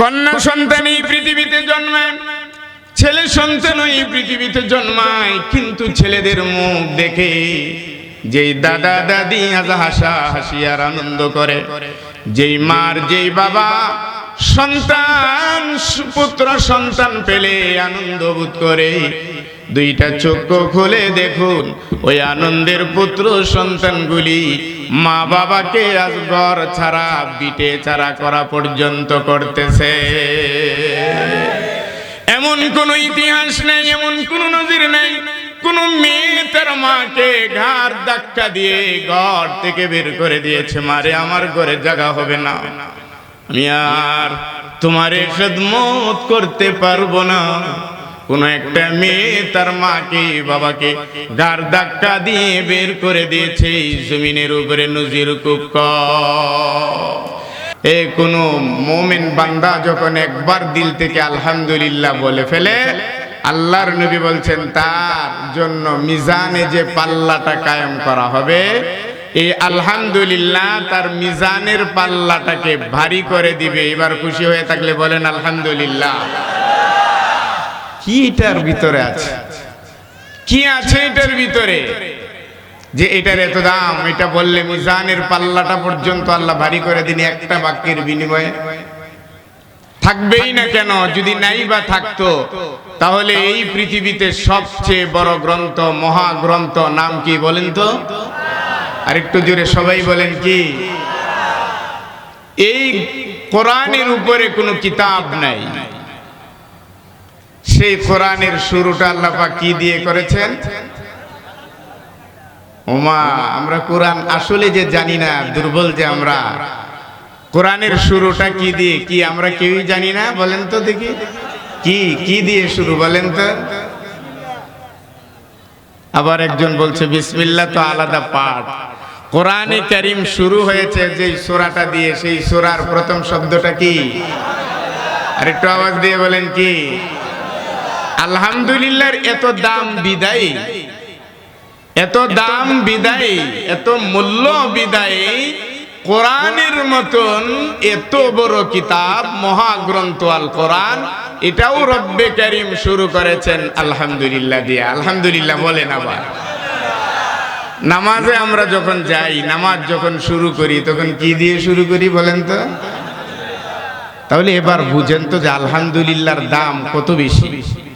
কন্যা সন্তান এই পৃথিবীতে জন্মায়, ছেলে সন্তান এই পৃথিবীতে জন্মায়, কিন্তু ছেলেদের মুখ দেখে যেই দাদা দাদি আজ হাসা হাসি আর আনন্দ করে, যেই মার যেই বাবা সন্তান পুত্র সন্তান পেলে আনন্দ বোধ করে। দুইটা চক্ষু খুলে দেখুন, ওই আনন্দের পুত্র সন্তানগুলি মা বাবাকে আজ ঘর ছাড়া, বিটে ছাড়া করা পর্যন্ত করতেছে। এমন কোন ইতিহাস নেই, এমন কোন নজির নেই। কোন মেয়ে তার মাকে ঘাড় ধাক্কা দিয়ে ঘর থেকে বের করে দিয়েছে, মারে, আমার ঘরে জায়গা হবে না। আমি আর তোমার খেদমত করতে পারব না। কোন একটা মেয়ে তার মাকে, বাবাকে গার ধাক্কা দিয়ে বের করে দিয়েছে, জমিনের উপরে নজির খুব এ কোন মোমেন বান্দা যখন একবার দিল থেকে আলহামদুলিল্লাহ বলে ফেলে, আল্লাহর নবী বলছেন, তার জন্য মিজানে যে পাল্লাটা কায়েম করা হবে এই আলহামদুলিল্লাহ তার মিজানের পাল্লাটাকে ভারী করে দিবে। এবার খুশি হয়ে থাকলে বলেন, আলহামদুলিল্লাহ। কি এটার ভিতরে আছে? কি আছে এটার ভিতরে? যে এটার এত দাম, এটা বললে মিজানের পাল্লাটা পর্যন্ত আল্লাহ ভারী করে দিন, একটা বাক্যের বিনিময়ে। থাকবেই না কেন? যদি নাই বা থাকতো, তাহলে এই পৃথিবীতে সবচেয়ে বড় গ্রন্থ মহাগ্রন্থ নাম কি বলেন তো? আর একটু জোরে সবাই বলেন কি? এই কোরআনের উপরে কোনো কিতাব নাই। সেই কোরআনের শুরুটা আল্লাহ পাক কি দিয়ে করেছেন? ওমা, আমরা কোরআন আসলে যে জানি না, দুর্বল যে আমরা। কোরআনের শুরুটা কি দিয়ে, কি আমরা কেউই জানি না, বলেন তো দেখি। কি কি দিয়ে শুরু, বলেন তো। আবার একজন বলছে বিসমিল্লা তো আলাদা পাঠ। কোরআনে কারিম শুরু হয়েছে যে সোরাটা দিয়ে, সেই সূরার প্রথম শব্দটা কি? আর একটু আওয়াজ দিয়ে বলেন কি? আলহামদুলিল্লাহর এত দাম বিদায়ী। এত দাম বিদায়ী, এত মূল্য বিদায়ী। কোরআনের মতন এত বড় কিতাব, মহাগ্রন্থ আল কোরআন, এটাও রব্বে করিম শুরু করেছেন, আলহামদুলিল্লাহ দিয়ে। আলহামদুলিল্লাহ বলেন আবার। নামাজে আমরা যখন যাই, নামাজ যখন শুরু করি, তখন কি দিয়ে শুরু করি বলেন তো? তাহলে এবার বুঝেন তো যে আলহামদুলিল্লাহর দাম কত বেশি বেশি।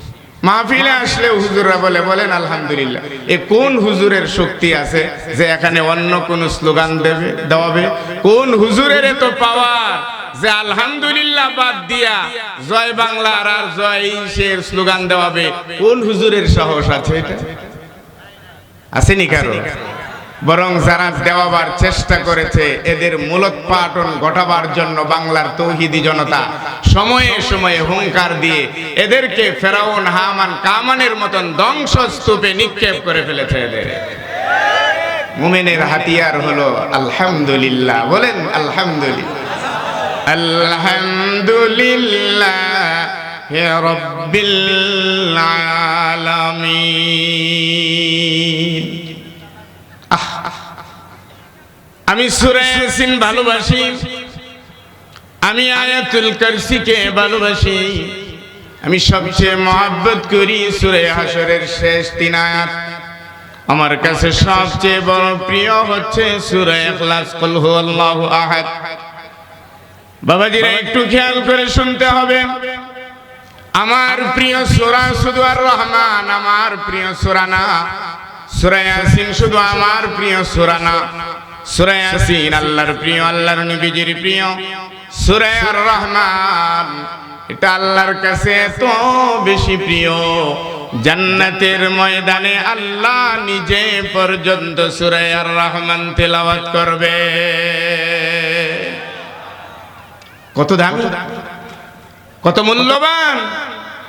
মাহফিলে আসলে হুজুররা বলে, বলেন আলহামদুলিল্লাহ। এ কোন হুজুরের শক্তি আছে যে এখানে অন্য কোন স্লোগান দেবে, দেওয়াবে? কোন হুজুরের এত পাওয়ার যে আলহামদুলিল্লাহ বাদ দিয়া জয় বাংলার আর জয় ইসের স্লোগান দেওয়াবে? কোন হুজুরের সাহস আছে এটা? আসেনি কারও? বরং যারা দেওয়াবার চেষ্টা করেছে, এদের মূলোৎপাটন ঘটাবার জন্য বাংলার তৌহিদি জনতা সময়ে সময়ে হুঙ্কার দিয়ে এদেরকে ফেরাউন, হামান, কামানের মতন ধ্বংসস্তূপে নিক্ষেপ করে ফেলেছে এদের। মুমিনের হাতিয়ার হলো আলহামদুলিল্লাহ। বলেন, আলহামদুলিল্লাহ। আলহামদুলিল্লাহ রব্বিল আলামিন। আমি সুরে ইয়াসিন ভালোবাসি। আমি আয়াতুল কারসিকে ভালোবাসি। আমি সবচেয়ে মহাব্বত করি সুরে হাসরের শেষ তিন আয়াত। আমার কাছে সবচেয়ে বড় প্রিয় হচ্ছে সুরে ইখলাস। কুল হুয়াল্লাহু আহাদ। বাবাজিরা, একটু খেয়াল করে শুনতে হবে। আমার প্রিয় সূরা শুধু আর রহমান, আমার প্রিয় সূরা না। সূরা ইয়াসিন শুধু আমার প্রিয় সূরা না। প্রিয়, আল্লাহর প্রিয়। রহমান এটা কাছে বেশি প্রিয়। জান্নাতের ময়দানে আল্লাহ নিজে পর্যন্ত সূরা রহমান তেলাওয়াত করবে। কত দামি, কত মূল্যবান,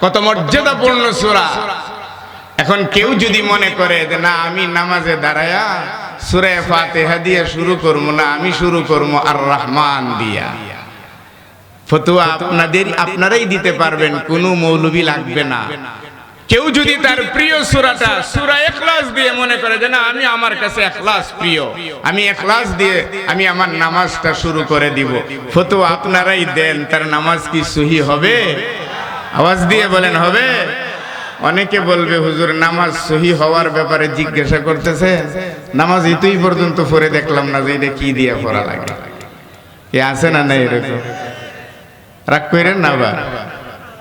কত মর্যাদাপূর্ণ সূরা। এখন কেউ যদি মনে করে যে না, আমি নামাজে দাঁড়ায়া সুরে ফাতেহা দিয়ে শুরু করব না, আমি শুরু করব আর রহমান দিয়া। ফতুয়া আপনাদের, আপনারাই দিতে পারবেন, কোনো মৌলবি লাগবে না। কেউ যদি তার প্রিয় সুরাটা, সুরা এখলাস দিয়ে মনে করে যে না, আমি আমার কাছে এখলাস প্রিয়, আমি এখলাস দিয়ে আমি আমার নামাজটা শুরু করে দিব। ফতো আপনারাই দেন, তার নামাজ কি সহি হবে? আওয়াজ দিয়ে বলেন, হবে? অনেকে বলবে, হুজুর, নামাজ সহি হওয়ার ব্যাপারে জিজ্ঞাসা করতেছে। নামাজ এতই পর্যন্ত পড়ে দেখলাম না যে এটা কি দিয়ে পড়া লাগে। এ আছে না না এরকম? রাগ করেন না বা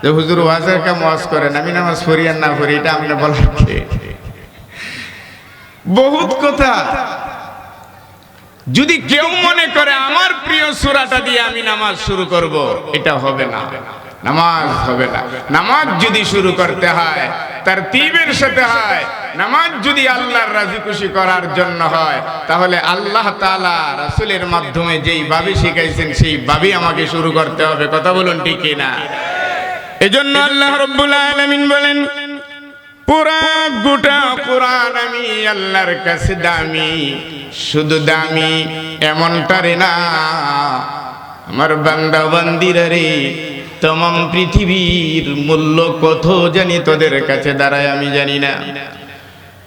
যে, হুজুর, ওয়াজের কাম ওয়াজ করেন, আমি নামাজ পড়ি আর না পড়ি, এটা আপনি বলার? বহুত কথা। যদি কেউ মনে করে, আমার প্রিয় সুরাটা দিয়ে আমি নামাজ শুরু করব, এটা হবে না। নামাজ হবে না। নামাজ যদি শুরু করতে হয়, তার তীবের সাথে হয়। নামাজ যদি আল্লাহর রাজি খুশি করার জন্য হয়, তাহলে আল্লাহ তাআলা রাসুলের মাধ্যমে যেই ভাবে শিখাইছেন, সেই ভাবে আমাকে শুরু করতে হবে। কথা বলুন ঠিক কি না এজন্য আল্লাহ রব্বুল আলামিন বলেন, পুরা গোটা কোরআন আমি আল্লাহর কাছে দামি, শুধু দামি এমনটারে না। আমার বান্দা বান্দিরা রে তমাম পৃথিবীর মূল্য কত জানি তোদের কাছে দাঁড়ায় আমি জানি না।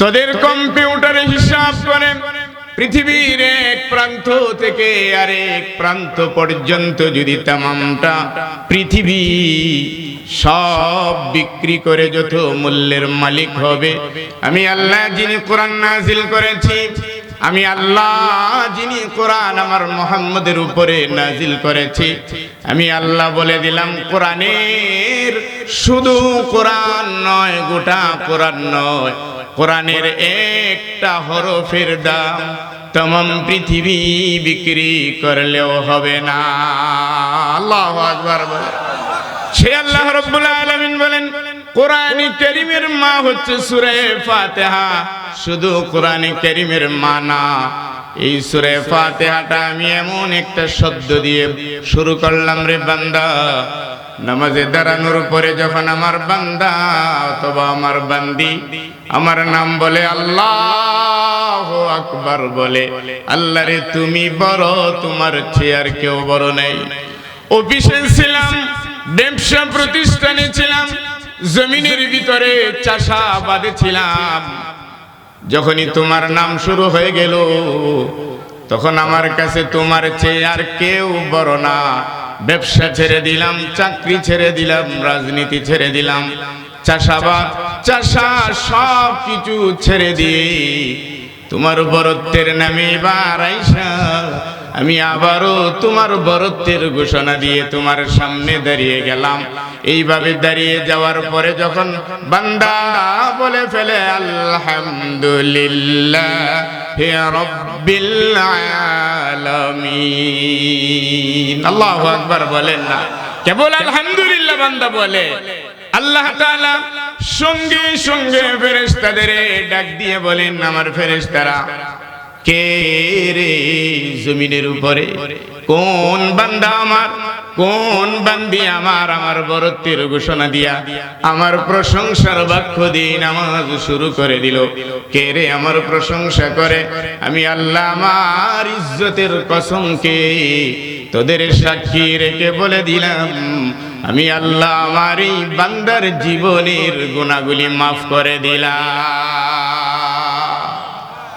তোদের কম্পিউটারে হিসাব করে পৃথিবীর এক প্রান্ত থেকে আরেক প্রান্ত পর্যন্ত যদি তামামটা পৃথিবী সব বিক্রি করে যত মূল্যের মালিক হবে। আমি আল্লাহ যিনি কোরআন নাজিল করেছি আমি আল্লাহ যিনি কোরআন আমার মোহাম্মদের উপরে নাজিল করেছি, আমি আল্লাহ বলে দিলাম, কোরআনের শুধু কোরআন নয়, গোটা কোরআন নয়। কোরআনের একটা হরফের দাম তমাম পৃথিবী বিক্রি করলেও হবে না। আল্লাহ আকবার সে আল্লাহ রব্বুল আলামিন বলেন কোরআন কারীমের মা হচ্ছে সুরে ফাতিহা। শুধু কোরআন কারীমের মা না এই সূরা ফাতিহাটা আমি এমন একটা শব্দ দিয়ে শুরু করলাম রে বান্দা। নামাজে দাঁড়ানোর পরে যখন আমার বান্দা, অথবা আমার বান্দি, আমার নাম বলে আল্লাহ আকবার বলে আল্লাহ রে তুমি বড়, তোমার চেয়ার কেউ বড় নেই। অফিসে ছিলাম, ব্যবসা প্রতিষ্ঠানে ছিলাম, জমিনের ভিতরে চাষাবাদে ছিলাম। যখনই তোমার নাম শুরু হয়ে গেল, তখন আমার কাছে তোমার চেয়ে আর কেউ বড় না। ব্যবসা ছেড়ে দিলাম, চাকরি ছেড়ে দিলাম, রাজনীতি ছেড়ে দিলাম। চাষাবাদ, চাষা, সব কিছু ছেড়ে দিয়ে তোমার বরত্বের নামে এবার আইসা আমি আবারও তোমার বরত্বের ঘোষণা দিয়ে তোমার সামনে দাঁড়িয়ে গেলাম। এইভাবে দাঁড়িয়ে যাওয়ার পরে যখন বান্দা বলে ফেলে, আলহামদুলিল্লাহ হে রব্বিল আলামিন। আল্লাহু আকবার বলেন না। কেবল আলহামদুলিল্লাহ বান্দা বলে। আল্লাহ তাআলা সঙ্গে সঙ্গে ফেরেশতাদের ডাক দিয়ে বলেন, আমার ফেরেশতারা কে রে জমিনের উপরে? কোন বান্দা আমার? কোন বান্দি আমার? আমার বরত্বের ঘোষণা দিয়া, আমার প্রশংসার বাক্য দিয়ে নামাজ শুরু করে দিল। কে রে আমার প্রশংসা করে? আমি আল্লাহ আমার ইজ্জতের কসমকে তোদের সাক্ষী রেখে বলে দিলাম। আমি আল্লাহ আমার এই বান্দার জীবনের গুণাগুলি মাফ করে দিলাম।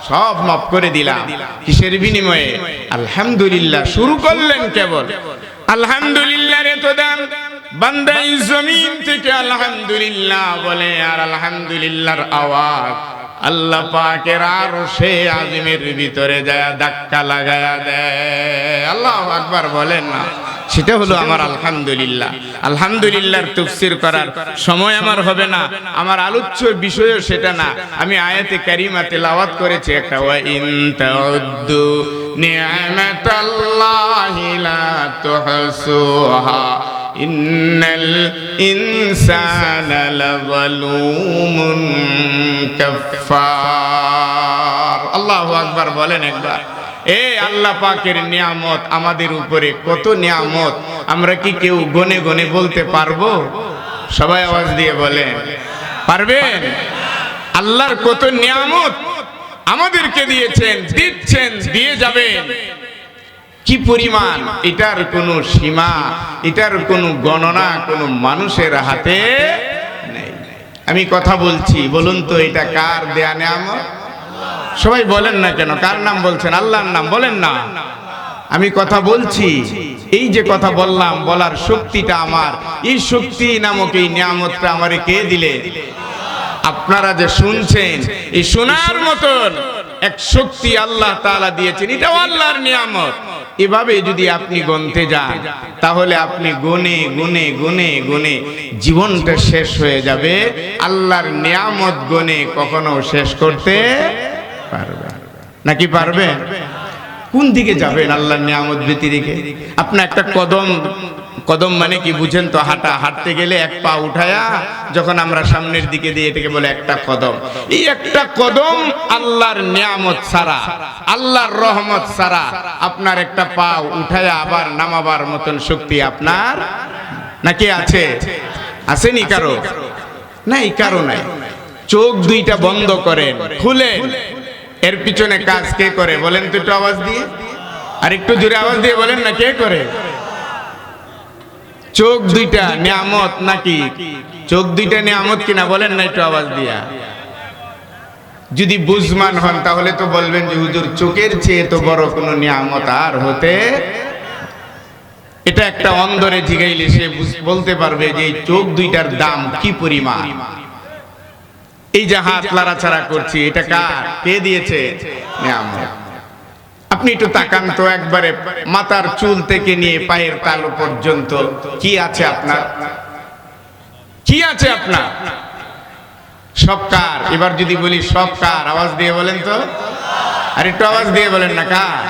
সব মাফ করে দিলাম। কিসের বিনিময়ে? আলহামদুলিল্লাহ, শুরু করলেন কেবল। আলহামদুলিল্লাহ রে তো দাম বান্দাই জমিন থেকে আলহামদুলিল্লাহ বলে, আর আলহামদুলিল্লাহর আওয়াজ আল্লাহ পাকের আর সে আজিমের ভিতরে যায়, ধাক্কা লাগায়া দেয়। আল্লাহ আকবার বলেন না। সেটা হলো আমার আলহামদুলিল্লাহ। আলহামদুলিল্লাহর তফসির করার সময় আমার হবে না। আমার আলোচ্য বিষয়ও সেটা না। আমি আয়াতে কারিমাতে লাওয়াত করেছি একটা ইন্নাল ইনসানা লাযালুমুন কাফফার। আল্লাহু আকবার বলেন একবার। এ আল্লাহ পাকের নিয়ামত আমাদের উপরে কত নিয়ামত? আমরা কি কেউ গনে গনে বলতে পারব? সবাই আওয়াজ দিয়ে বলেন পারবেন? আল্লাহর কত নিয়ামত আমাদেরকে দিয়েছেন, দিচ্ছেন, দিয়ে যাবেন। কি পরিমাণ? এটার কোনো সীমা, এটার কোনো গণনা কোনো মানুষের হাতে নেই। আমি কথা বলছি, বলুন তো এটা কার দেয়া নেয়ামত? সবাই বলেন না কেন? কার নাম বলছেন? আল্লাহর নাম, বলেন না। আমি কথা বলছি। এই যে কথা বললাম, বলার শক্তিটা আমার। এই শক্তি নামক এই নিয়ামতটা আমারে কে দিলে? আপনারা যে শুনছেন, এই শোনার মতন এক শক্তি আল্লাহ তাআলা দিয়েছেন, এটাও আল্লাহর নিয়ামত। এভাবে যদি আপনি গনতে যান, তাহলে আপনি গুনে গুনে গুনে গুনে জীবনটা শেষ হয়ে যাবে। আল্লাহর নিয়ামত গনে কখনো শেষ করতে নাকি পারবে? কোন দিকে যাবেন আল্লাহর নিয়ামত ব্যতিরিকে? আপনি একটা কদম কদম মানে কি বুঝেন তো? হাঁটা হাঁটতে গেলে এক পা উঠায়া যখন আমরা সামনের দিকে দিয়ে এটাকে বলে একটা কদম। এই একটা কদম আল্লাহর নিয়ামত সারা আল্লাহর রহমত সারা আপনার একটা পা উঠায়া আবার নামাবার মতন শক্তি আপনার নাকি আছে? আসেনি কারও? নাই কারও নাই। চোখ দুইটা বন্ধ করেন, খুলেন। এর পিছনে কাজ কে করে? বলেন তো একটু আওয়াজ দিয়ে। আর একটু জোরে আওয়াজ দিয়ে বলেন না, কে করে? চোখ দুইটা নিয়ামত নাকি? চোখ দুইটা নিয়ামত কিনা বলেন না একটু আওয়াজ দিয়া। যদি বুঝমান হন, তাহলে তো বলবেন যে, হুজুর, চোখের চেয়ে তো বড় কোনো নিয়ামত আর হতে এটা একটা অন্দরে জিগাইলে সে বলতে পারবে যে চোখ দুইটার দাম কি পরিমাণ? এই যে হাত লাড়াছাড়া করছি এটা কার কে দিয়েছে নিয়ামত আপনি একটু তাকান তো একবারে মাথার চুল থেকে নিয়ে পায়ের তালু পর্যন্ত কি আছে আপনার কি আছে আপনার সব কার এবার যদি বলি সব কার আওয়াজ দিয়ে বলেন তো আর একটু আওয়াজ দিয়ে বলেন না কার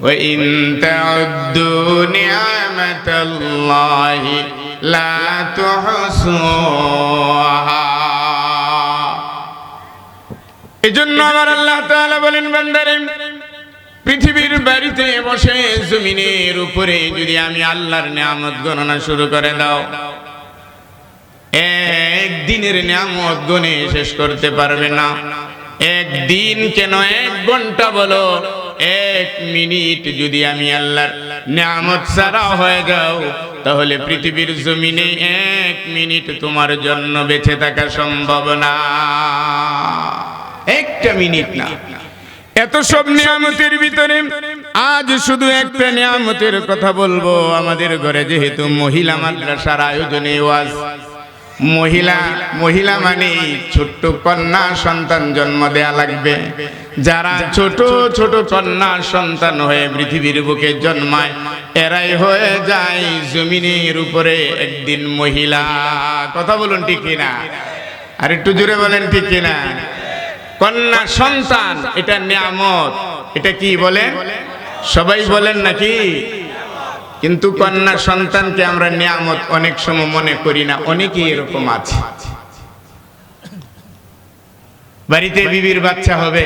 وإن تعدوا نعمة الله লা তুহসুহা। আমার আল্লাহ বলেন, বান্দারে, পৃথিবীর বাড়িতে বসে জমিনের উপরে যদি আমি আল্লাহর নিয়ামত গণনা শুরু করে দাও, একদিনের নিয়ামত গণে শেষ করতে পারবে না। একদিন কেন এক ঘণ্টা বলো, এক মিনিট যদি আমি আল্লাহর নিয়ামত ছাড়া হয়ে যাও তাহলে পৃথিবীর জমিনে এক মিনিট তোমার জন্য বেঁচে থাকা সম্ভব না। একটা মিনিট না। এত সব নিয়ামতের ভিতরে আজ শুধু একটা নিয়ামতের কথা বলব। আমাদের ঘরে যেহেতু মহিলা মাদ্রাসার আয়োজনে ওয়াজ। মহিলা মহিলা মানে ছোট্ট কন্যা সন্তান জন্ম দেয়া লাগবে। যারা ছোট ছোট কন্যা সন্তান হয়ে পৃথিবীর বুকে জন্মায় এরাই হয়ে যায় জমিনের উপরে একদিন মহিলা। কথা বলুন ঠিক কিনা? আর একটু জোরে বলেন ঠিক কিনা? কন্যা সন্তান, এটা নিয়ামত। এটা কি বলেন? সবাই বলেন নাকি? কিন্তু কন্যা সন্তানকে আমরা নিয়ামত অনেক সময় মনে করি না, অনেকেই এরকম আছে। বাড়িতে বিবির বাচ্চা হবে।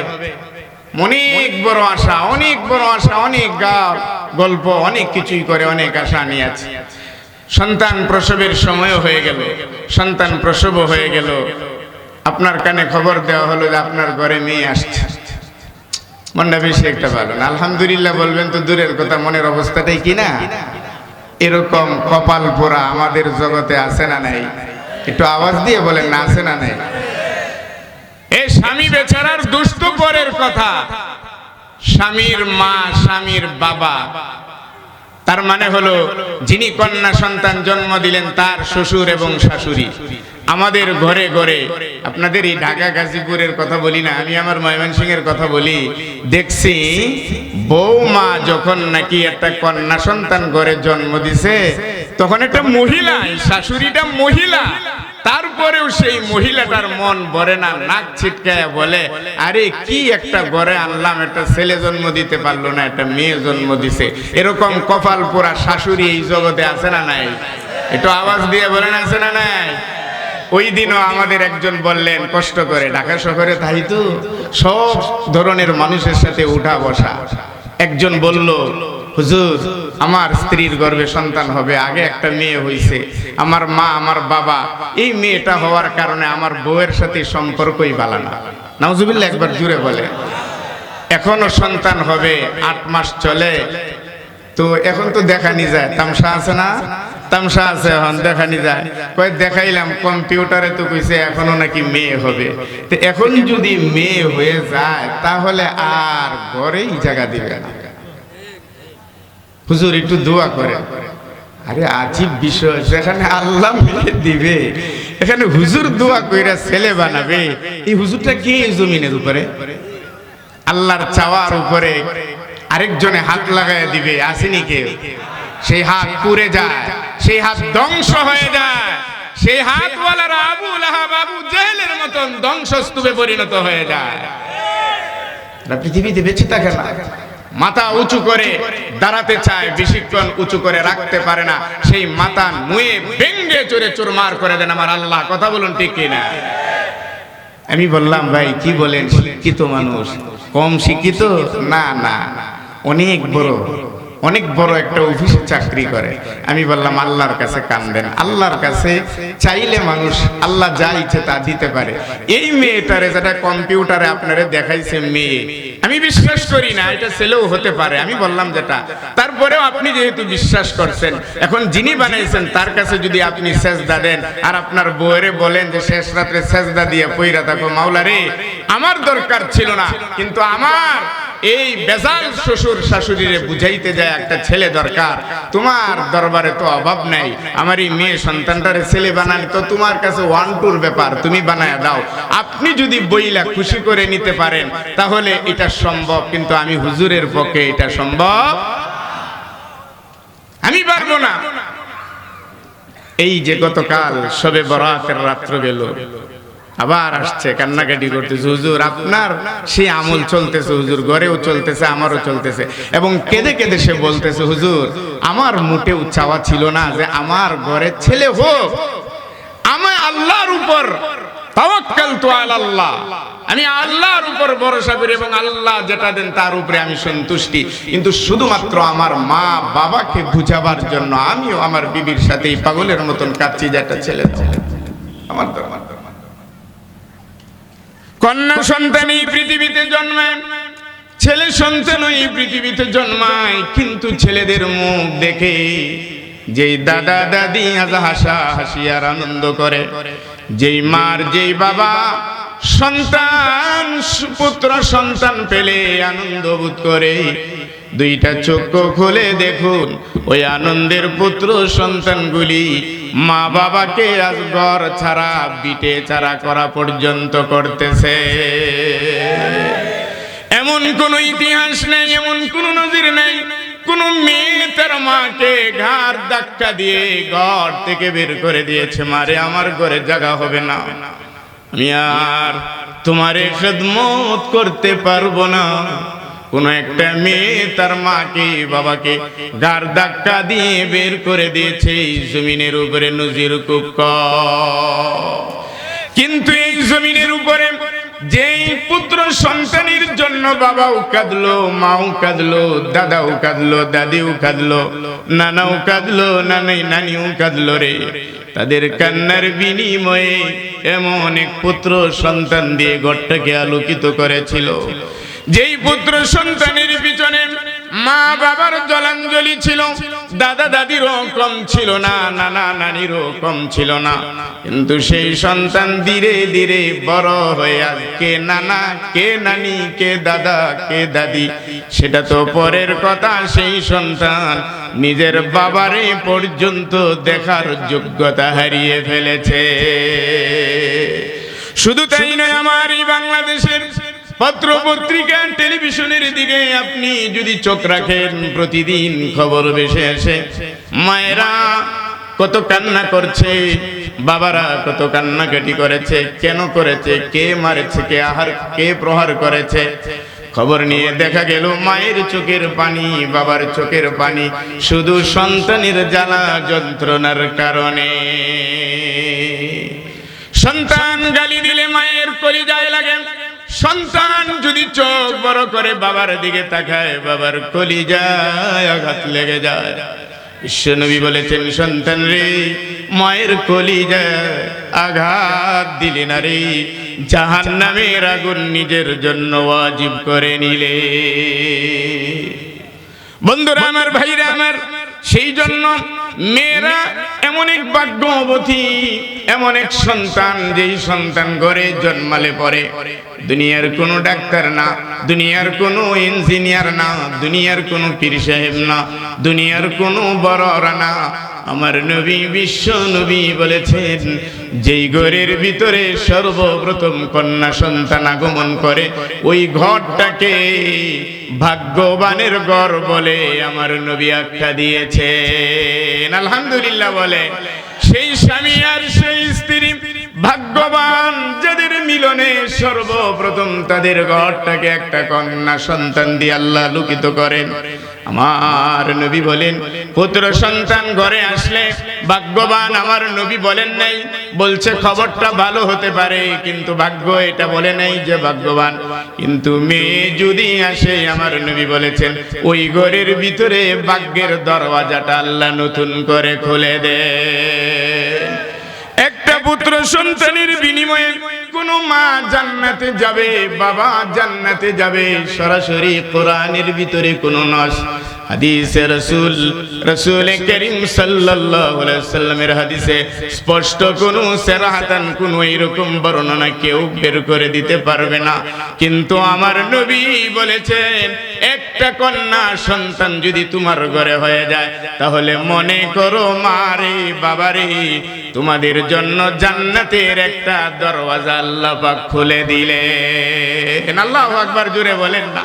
অনেক বড় আশা, অনেক বড় আশা, অনেক গল্প, অনেক কিছুই করে, অনেক আশা নিয়ে আছে। সন্তান প্রসবের সময়ও হয়ে গেল, সন্তান প্রসব হয়ে গেল। আপনার কানে খবর দেওয়া হলো যে আপনার ঘরে মেয়ে আসছে। মনটা বেশি একটা ভালো না। আলহামদুলিল্লাহ বলবেন তো দূরের কথা, মনের অবস্থাটাই কি না? এরকম কপাল পোড়া আমাদের জগতে আছে না নাই? একটু আওয়াজ দিয়ে বলেন, না আছে না নাই? এই স্বামী বেচারার দুষ্ট পরের কথা। স্বামীর মা, স্বামীর বাবা। তার মানে হলো, যিনি কন্যা সন্তান জন্ম দিলেন তার শ্বশুর এবং শাশুড়ি। আমাদের ঘরে ঘরে, আপনাদের এই ঢাকা গাজীপুরের কথা বলি না, আমি আমার ময়মনসিং এর কথা বলি। দেখছি বৌমা যখন নাকি একটা কন্যা সন্তান ঘরে জন্ম দিছে, তখন একটা মহিলা শাশুড়িটা মহিলা, তারপরেও সেই মহিলাটার মন ভরে না, নাক ছিটকায় বলে, আরে কি একটা ঘরে আনলাম, একটা ছেলে জন্ম দিতে পারল না, একটা মেয়ে জন্ম দিছে। এরকম কপাল পোড়া শাশুড়ি এই জগতে আছে না নাই? একটু আওয়াজ দিয়ে বলেন, আছে না নাই? ওই দিনও আমাদের একজন বললেন, কষ্ট করে ঢাকা শহরে, তাই তো? সব ধরনের মানুষের সাথে উঠা বসা। একজন বলল, হুজুর, আমার স্ত্রীর গর্ভে সন্তান হবে, আগে একটা মেয়ে হইছে। আমার মা, আমার বাবা, এই মেয়েটা হওয়ার কারণে আমার বউয়ের সাথে সম্পর্কই ভালো না। নাউজুবিল্লাহ একবার জুড়ে বলে। এখনও সন্তান হবে, আট মাস চলে তো এখন তো দেখানি যায়। তামসা আছে না? তামসা আছে এখন দেখানি যায়। কয়, দেখাইলাম, কম্পিউটারে তো কইছে এখনও নাকি মেয়ে হবে। তো এখন যদি মেয়ে হয়ে যায়, তাহলে আর ঘরেই জায়গা দিবে না। হুজুর, একটু দোয়া করে আরে, আজীব বিষয়, যেখানে আল্লাহ মেয়ে দিবে, এখানে হুজুর দোয়া কইরা ছেলে বানাবে। এই হুজুরটা কে জমিনের উপরে? আল্লাহর চাওয়ার উপরে। আরেকজনে হাত লাগায় দিবে আসেনি কেউ? সেই হাত পুড়ে যায়, সেই হাত ধ্বংস হয়ে যায়। সেই হাত ওয়ালার আবু লাহাব আবু জেহেলের মতন ধ্বংসস্তূপে পরিণত হয়ে যায়। পৃথিবীতে বেঁচে থাকে না। মাথা উঁচু করে দাঁড়াতে চায় বেশিক্ষণ উঁচু করে রাখতে পারে না। সেই মাথা নুয়ে ভেঙ্গে চড়ে চুরমার করে দেন আমার আল্লাহ, কথা বলুন ঠিক কিনা? আমি বললাম, ভাই, কি বলেন শিক্ষিত মানুষ? কম শিক্ষিত? না না না। অনেক বড় অনেক বড় একটা অফিসে চাকরি করে। আমি বললাম, আল্লাহর কাছে কান্দেন আল্লাহর কাছে চাইলে মানুষ আল্লাহ যা ইচ্ছে তা দিতে পারে। এই মেয়েটারে যেটা কম্পিউটারে আপনারে দেখাইছে মেয়ে, আমি বিশ্বাস করি না, এটা ছেলেও হতে পারে। আমি বললাম যেটা। তারপরেও আপনি যেহেতু বিশ্বাস করছেন, এখন যিনি বানাইছেন, তার কাছে যদি আপনি সেজদা দেন, আর আপনার বউরে বলেন যে, শেষ রাত্রে সেজদা দিয়ে পইরা থাকো মাওলা রে আমার দরকার ছিল না, কিন্তু আমার এই বেজাল শ্বশুর শাশুড়িরে বুঝাইতে যায় একটা ছেলে দরকার। তোমার দরবারে তো অভাব নাই। আমার এই মেয়ে সন্তানটারে ছেলে বানান তো তোমার কাছে ওয়ান টুর ব্যাপার, তুমি বানায় দাও। আপনি যদি বইলা খুশি করে নিতে পারেন, তাহলে এটা সম্ভব, কিন্তু আমি হুজুরের পক্ষে এটা সম্ভব আমি পারব না। এই যে গতকাল সবে বরাতের রাত্র গেল। আবার আসছে, কান্নাকাটি করতেছে, হুজুর, আপনার সেই আমল চলতেছে, হুজুর, ঘরেও চলতেছে, আমারও চলতেছে। এবং কেঁদে কেঁদে সে বলতেছে, হুজুর, আমার মোটেও চাওয়া ছিল না যে আমার ঘরে ছেলে হোক। আমার আল্লাহর উপর আমি আল্লাহর উপর ভরসা করি এবং আল্লাহ যেটা দেন তার উপরে আমি সন্তুষ্টি। কিন্তু শুধুমাত্র আমার মা বাবাকে বুঝাবার জন্য আমিও আমার বিবির সাথে এই পাগলের মতন কাচ্ছি যে একটা ছেলে। আমার কন্যা সন্তান এই পৃথিবীতে জন্মায়, ছেলে সন্তান এই পৃথিবীতে জন্মায়, কিন্তু ছেলেদের মুখ দেখে যেই দাদা দাদি আজ হাসা হাসি আর আনন্দ করে, যেই মার যেই বাবা সন্তান পুত্র সন্তান পেলে আনন্দ বোধ করে। দুইটা চক্ষু খুলে দেখুন, ওই আনন্দের পুত্র সন্তানগুলি মা বাবাকে আজ ঘর ছাড়া, বিটে ছাড়া করা পর্যন্ত করতেছে। এমন কোন ইতিহাস নেই, এমন কোন নজির নেই, কোন মেয়ে তার মাকে ঘাড় ধাক্কা দিয়ে ঘর থেকে বের করে দিয়েছে। মারে, আমার ঘরে জায়গা হবে না। আমি আর তোমারে খেদমত করতে পারব না। কোন একটা মেয়ে তার মাকে, বাবাকে গার ধাক্কা দিয়ে বের করে দিয়েছে জমিনের উপরে নজির খুব। কিন্তু এই জমিনের উপরে যেই পুত্র সন্তানের জন্য বাবাও কাঁদলো, মাও কাঁদলো, দাদাও কাঁদলো, দাদিও কাঁদলো, নানাও কাঁদলো, নানাই নানিও কাঁদলো রে তাদের কান্নার বিনিময়ে এমন এক পুত্র সন্তান দিয়ে ঘরটাকে আলোকিত করেছিল যেই পুত্র সন্তানের পিছনে মা বাবার জলাঞ্জলি ছিল, দাদা দাদির কম ছিল না, নানা নানিরও কম ছিল না। কিন্তু সেই সন্তান ধীরে ধীরে বড় হয়ে কে নানা, কে নানি, কে দাদা, কে দাদি, সেটা তো পরের কথা। সেই সন্তান নিজের বাবারে পর্যন্ত দেখার যোগ্যতা হারিয়ে ফেলেছে। শুধু তাই নয়, আমার এই বাংলাদেশের পত্র পত্রিকা টেলিভিশনের দিকে আপনি যদি চোখ রাখেন, প্রতিদিন খবর বেশে আসে। মায়েরা কত কান্না করছে, বাবারা কত কান্নাকাটি করেছে, কেন করেছে, কে মারেছে, কে আহার, কে প্রহার করেছে? খবর নিয়ে দেখা গেল মায়ের চোখের পানি, বাবার চোখের পানি, শুধু সন্তানের জ্বালা যন্ত্রণার কারণে। সন্তান গালি দিলে মায়ের কলিজায় লাগে। সন্তান যদি চোখ বড় করে বাবার দিকে তাকায়, বাবার কলিজায় আঘাত লেগে যায়। বিশ্বনবী বলেছেন, সন্তান রে, মায়ের কলিজায় আঘাত দিলে না রে জাহান নামের আগুন নিজের জন্য ওয়াজিব করে নিলে। বন্ধুরা, আমার ভাইরা, আমার, সেই জন্য মেয়েরা এমন এক ভাগ্যবতী, এমন এক সন্তান যেই সন্তান করে জন্মালে পরে। দুনিয়ার কোনো ডাক্তার না, দুনিয়ার কোনো ইঞ্জিনিয়ার না, দুনিয়ার কোনো পীর সাহেব না, দুনিয়ার কোনো বড়রা না আমার নবী বিশ্ব নবী বলেছেন, যেই ঘরের ভিতরে সর্বপ্রথম কন্যা সন্তান আগমন করে, ওই ঘরটাকে ভাগ্যবানের ঘর বলে আমার নবী আখ্যা দিয়েছেন। আলহামদুলিল্লাহ বলে, সেই স্বামী আর সেই স্ত্রী ভাগ্যবান, যাদের মিলনে সর্বপ্রথম তাদের ঘরটাকে একটা কন্যা সন্তান দিয়ে আল্লাহ লুকিত করেন। আমার নবী বলেন, পুত্র সন্তান ঘরে আসলে ভাগ্যবান আমার নবী বলেন নাই। বলছে, খবরটা ভালো হতে পারে, কিন্তু ভাগ্য এটা বলে নাই যে ভাগ্যবান। কিন্তু মেয়ে যদি আসে, আমার নবী বলেছেন, ওই ঘরের ভিতরে ভাগ্যের দরওয়াজাটা আল্লাহ নতুন করে খুলে দেয় পুত্র সন্তানের বিনিময়ে কোনো মা জান্নাতে যাবে, বাবা জান্নাতে যাবে। সরাসরি কোরআনের ভিতরে কোন নস হাদিসে রসুল রসুল করিম সাল্লামের হাদিসে স্পষ্ট কোন সেরাহাতান, কোন এরকম বর্ণনা কেউ বের করে দিতে পারবে না। কিন্তু আমার নবী বলেছেন, একটা কন্যা সন্তান যদি তোমার ঘরে হয়ে যায়, তাহলে মনে করো মারে বাবারে তোমাদের জন্য জান্নাতের একটা দরওয়াজা আল্লাহ পাক খুলে দিলেন। আল্লাহু আকবার জুড়ে বলেন না।